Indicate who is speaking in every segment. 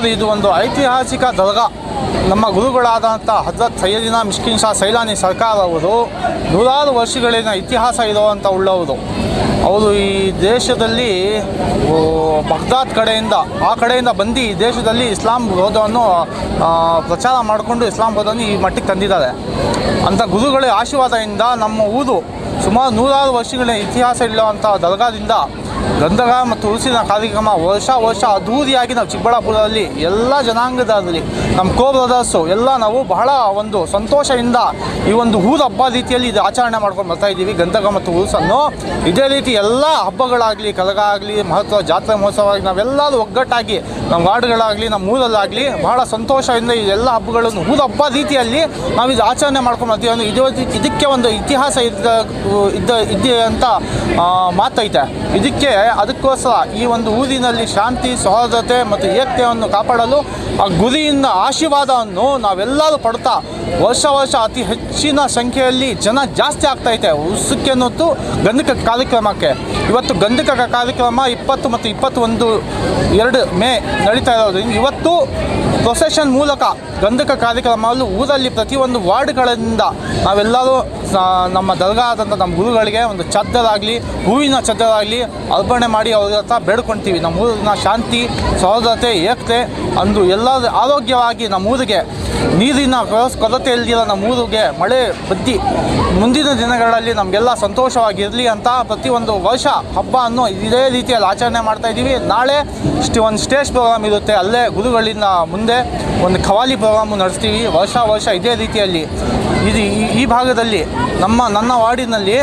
Speaker 1: Sir ಇದು ಒಂದು ಐತಿಹಾಸಿಕ ದರ್ಗಾ. ನಮ್ಮ ಗುರುಗಳಾದಂಥ ಹಜರತ್ ಸೈಯದಿನ ಮಿಷ್ಕಿನ್ ಶಾ ಸೈಲಾನಿ ಸರ್ಕಾರ ಅವರು ನೂರಾರು ವರ್ಷಗಳಿನ ಇತಿಹಾಸ ಇರುವಂಥ ಉಳ್ಳವರು. ಅವರು ಈ ದೇಶದಲ್ಲಿ ಬಗ್ದಾದ್ ಕಡೆಯಿಂದ ಆ ಕಡೆಯಿಂದ ಬಂದು ಈ ದೇಶದಲ್ಲಿ ಇಸ್ಲಾಂ ವಿರೋಧವನ್ನು ಆ, ಪ್ರಚಾರ ಮಾಡಿಕೊಂಡು ಇಸ್ಲಾಂ ವಿರೋಧವನ್ನು ಈ ಮಟ್ಟಿಗೆ ತಂದಿದ್ದಾರೆ. ಅಂಥ ಗುರುಗಳ ಆಶೀರ್ವಾದದಿಂದ ನಮ್ಮ ಊರು ಸುಮಾರು ನೂರಾರು ವರ್ಷಗಳ ಇತಿಹಾಸ ಇಲ್ಲವಂಥ ದರ್ಗಾದಿಂದ ಗಂಧಗ ಮತ್ತು ತುಳಸಿನ ಕಾರ್ಯಕ್ರಮ ವರ್ಷ ವರ್ಷ ಅದ್ಧೂರಿಯಾಗಿ ನಾವು ಚಿಕ್ಕಬಳ್ಳಾಪುರದಲ್ಲಿ ಎಲ್ಲ ಜನಾಂಗದಲ್ಲಿ ನಮ್ಮ ಕೋ ಬ್ರದರ್ಸು ಎಲ್ಲ ನಾವು ಬಹಳ ಒಂದು ಸಂತೋಷದಿಂದ ಈ ಒಂದು ಊರ ಹಬ್ಬ ರೀತಿಯಲ್ಲಿ ಇದು ಆಚರಣೆ ಮಾಡ್ಕೊಂಡು ಬರ್ತಾ ಇದ್ದೀವಿ. ಗಂಧಗ ಮತ್ತು ಉರುಸನ್ನು ಇದೇ ರೀತಿ ಎಲ್ಲ ಹಬ್ಬಗಳಾಗಲಿ ಕಲಗ ಆಗಲಿ ಮಹತ್ವ ಜಾತ್ರೆ ಮಹೋತ್ಸವ ಆಗಲಿ ನಾವೆಲ್ಲರೂ ಒಗ್ಗಟ್ಟಾಗಿ ನಮ್ಮ ವಾರ್ಡ್ಗಳಾಗಲಿ, ನಮ್ಮ ಊರಲ್ಲಾಗಲಿ ಬಹಳ ಸಂತೋಷದಿಂದ ಈ ಎಲ್ಲ ಹಬ್ಬಗಳನ್ನು ಊರ ಹಬ್ಬ ರೀತಿಯಲ್ಲಿ ನಾವು ಇದು ಆಚರಣೆ ಮಾಡ್ಕೊಂಡು ಬರ್ತೀವಿ. ಇದೇ ಇದು ಇದಕ್ಕೆ ಒಂದು ಇತಿಹಾಸ ಇದ್ದ ಇದ್ದ ಇದೆ ಅಂತ ಮಾತೈತೆ. ಇದಕ್ಕೆ ಅದಕ್ಕೋಸ್ಕರ ಈ ಒಂದು ಊರಿನಲ್ಲಿ ಶಾಂತಿ ಸಹೋದರತೆ ಮತ್ತು ಏಕತೆಯನ್ನು ಕಾಪಾಡಲು ಆ ಗುರಿಯಿಂದ ಆಶೀರ್ವಾದವನ್ನು ನಾವೆಲ್ಲರೂ ಪಡ್ತಾ ವರ್ಷ ವರ್ಷ ಅತಿ ಹೆಚ್ಚಿನ ಸಂಖ್ಯೆಯಲ್ಲಿ ಜನ ಜಾಸ್ತಿ ಆಗ್ತೈತೆ ಉಸುಕ್ಕೆ ಅನ್ನೋದು ಗಂಧಕ ಕಾರ್ಯಕ್ರಮಕ್ಕೆ. ಇವತ್ತು ಗಂಧಕ ಕಾರ್ಯಕ್ರಮ ಇಪ್ಪತ್ತು ಮತ್ತು ಇಪ್ಪತ್ತೊಂದು ಎರಡು ಮೇ ನಡೀತಾ ಇರೋದ್ರಿಂದ ಇವತ್ತು ಪ್ರೊಸೆಷನ್ ಮೂಲಕ ಗಂಧಕ ಕಾರ್ಯಕ್ರಮಗಳು ಊರಲ್ಲಿ ಪ್ರತಿಯೊಂದು ವಾರ್ಡ್ಗಳಿಂದ ನಾವೆಲ್ಲರೂ ನಮ್ಮ ದರ್ಗಾ ಆದಂಥ ನಮ್ಮ ಗುರುಗಳಿಗೆ ಒಂದು ಚದ್ದರಾಗಲಿ ಹೂವಿನ ಚದ್ದರಾಗಲಿ ಅರ್ಪಣೆ ಮಾಡಿ ಅವ್ರ ಹತ್ರ ಬೇಡ್ಕೊಳ್ತೀವಿ. ನಮ್ಮ ಊರಿನ ಶಾಂತಿ ಸಹೋದರತೆ ಏಕತೆ ಅಂದು ಎಲ್ಲರೂ ಆರೋಗ್ಯವಾಗಿ ನಮ್ಮ ಊರಿಗೆ ನೀರಿನ ಕೊರ- ಕೊರತೆ ಇಲ್ದಿರೋ ನಮ್ಮ ಊರಿಗೆ ಮಳೆ ಬದ್ದಿ ಮುಂದಿನ ದಿನಗಳಲ್ಲಿ ನಮಗೆಲ್ಲ ಸಂತೋಷವಾಗಿರಲಿ ಅಂತ ಪ್ರತಿಯೊಂದು ವರ್ಷ ಹಬ್ಬ ಅನ್ನು ಇದೇ ರೀತಿಯಲ್ಲಿ ಆಚರಣೆ ಮಾಡ್ತಾ ಇದ್ದೀವಿ. ನಾಳೆ ಇಷ್ಟು ಒಂದು ಸ್ಟೇಜ್ ಪ್ರೋಗ್ರಾಮ್ ಇರುತ್ತೆ. ಅಲ್ಲೇ ಗುರುಗಳಿಂದ ಮುಂದೆ ಒಂದು ಖವಾಲಿ ಪ್ರೋಗ್ರಾಮು ನಡೆಸ್ತೀವಿ. ವರ್ಷ ವರ್ಷ ಇದೇ ರೀತಿಯಲ್ಲಿ ಇದು ಈ- ಭಾಗದಲ್ಲಿ ನಮ್ಮ, ನನ್ನ ವಾರ್ಡಿನಲ್ಲಿ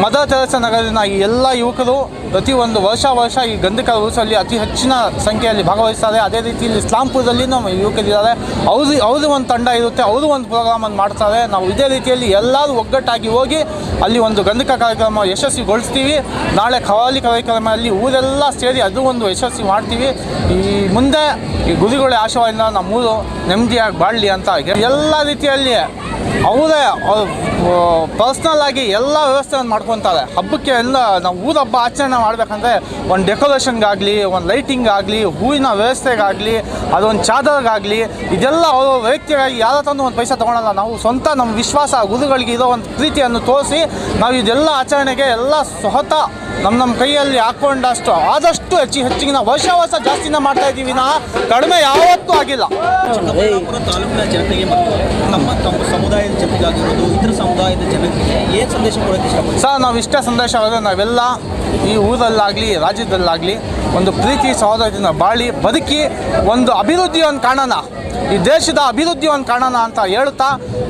Speaker 1: ಮದರ್ ತೆರಸ ನಗರಿನ ಈ ಎಲ್ಲ ಯುವಕರು ಪ್ರತಿಯೊಂದು ವರ್ಷ ವರ್ಷ ಈ ಗಂಧಕ ಉತ್ಸವದಲ್ಲಿ ಅತಿ ಹೆಚ್ಚಿನ ಸಂಖ್ಯೆಯಲ್ಲಿ ಭಾಗವಹಿಸ್ತಾರೆ. ಅದೇ ರೀತಿಯಲ್ಲಿ ಇಸ್ಲಾಂಪುರದಲ್ಲಿ ನಮ್ಮ ಯುವಕರಿದ್ದಾರೆ. ಅವ್ರದ್ದು ಅವ್ರದ್ದು ಒಂದು ತಂಡ ಇರುತ್ತೆ ಅವರು ಒಂದು ಪ್ರೋಗ್ರಾಮನ್ನು ಮಾಡ್ತಾರೆ. ನಾವು ಇದೇ ರೀತಿಯಲ್ಲಿ ಎಲ್ಲರೂ ಒಗ್ಗಟ್ಟಾಗಿ ಹೋಗಿ ಅಲ್ಲಿ ಒಂದು ಗಂಧಕ ಕಾರ್ಯಕ್ರಮ ಯಶಸ್ವಿಗೊಳಿಸ್ತೀವಿ. ನಾಳೆ ಖವಾಲಿ ಕಾರ್ಯಕ್ರಮದಲ್ಲಿ ಊರೆಲ್ಲ ಸೇರಿ ಅದು ಒಂದು ಯಶಸ್ವಿ ಮಾಡ್ತೀವಿ. ಈ ಮುಂದೆ ಈ ಗುರುಗಳ ಆಶೀರ್ವಾದದಿಂದ ನಮ್ಮೂರು ನೆಮ್ಮದಿಯಾಗಿ ಬಾಳಲಿ ಅಂತ ಎಲ್ಲ ರೀತಿಯಲ್ಲಿ ಅವರೇ ಪರ್ಸ್ನಲ್ ಆಗಿ ಎಲ್ಲ ವ್ಯವಸ್ಥೆಯನ್ನು ಮಾಡ್ಕೊತಾರೆ. ಹಬ್ಬಕ್ಕೆ ಎಲ್ಲ ನಾವು ಊರ ಹಬ್ಬ ಆಚರಣೆ ಮಾಡಬೇಕಂದ್ರೆ ಒಂದು ಡೆಕೋರೇಷನ್ಗಾಗಲಿ ಒಂದು ಲೈಟಿಂಗ್ ಆಗಲಿ ಹೂವಿನ ವ್ಯವಸ್ಥೆಗಾಗಲಿ, ಅದೊಂದು ಚಾದರ್ಗಾಗಲಿ, ಇದೆಲ್ಲ ಅವರು ವೈಯಕ್ತಿಕವಾಗಿ ಯಾರ ತಂದು ಒಂದು ಪೈಸಾ ತೊಗೊಳಲ್ಲ. ನಾವು ಸ್ವಂತ ನಮ್ಮ ವಿಶ್ವಾಸ, ಗುರುಗಳಿಗೆ ಇರೋ ಒಂದು ಪ್ರೀತಿಯನ್ನು ತೋರಿಸಿ ನಾವು ಇದೆಲ್ಲ ಆಚರಣೆಗೆ ಎಲ್ಲ ಸ್ವತಃ ನಮ್ಮ ನಮ್ಮ ಕೈಯಲ್ಲಿ ಹಾಕೊಂಡಷ್ಟು ಆದಷ್ಟು ಹೆಚ್ಚು ಹೆಚ್ಚಿಗೆ ನಾವು ವರ್ಷ ವರ್ಷ ಜಾಸ್ತಿನ ಮಾಡ್ತಾ ಇದ್ದೀವಿ ನಾ. ಕಡಿಮೆ ಯಾವತ್ತೂ ಆಗಿಲ್ಲ.
Speaker 2: ಚಿಕ್ಕಬಳ್ಳಾಪುರ ತಾಲೂಕಿನ ಜನತೆಗೆ ಮತ್ತು ನಮ್ಮ ತಮ್ಮ ಸಮುದಾಯದ ಜನತೆಗಾಗಿರ್ಬೋದು ಇತರ ಸಮುದಾಯದ ಜನತೆಗೆ ಏನು ಸಂದೇಶ ಕೊಡೋಕ್ಕೆ
Speaker 1: ಸರ್ ನಾವು ಇಷ್ಟೇ ಸಂದೇಶ ಆದರೆ ನಾವೆಲ್ಲ ಈ ಊರಲ್ಲಾಗಲಿ ರಾಜ್ಯದಲ್ಲಾಗಲಿ ಒಂದು ಪ್ರೀತಿ ಸಹೋದರದಿಂದ ಬಾಳಿ ಬದುಕಿ ಒಂದು ಅಭಿವೃದ್ಧಿಯನ್ನು ಕಾಣೋಣ. ಈ ದೇಶದ ಅಭಿವೃದ್ಧಿಯನ್ನು ಕಾಣೋಣ ಅಂತ ಹೇಳ್ತಾ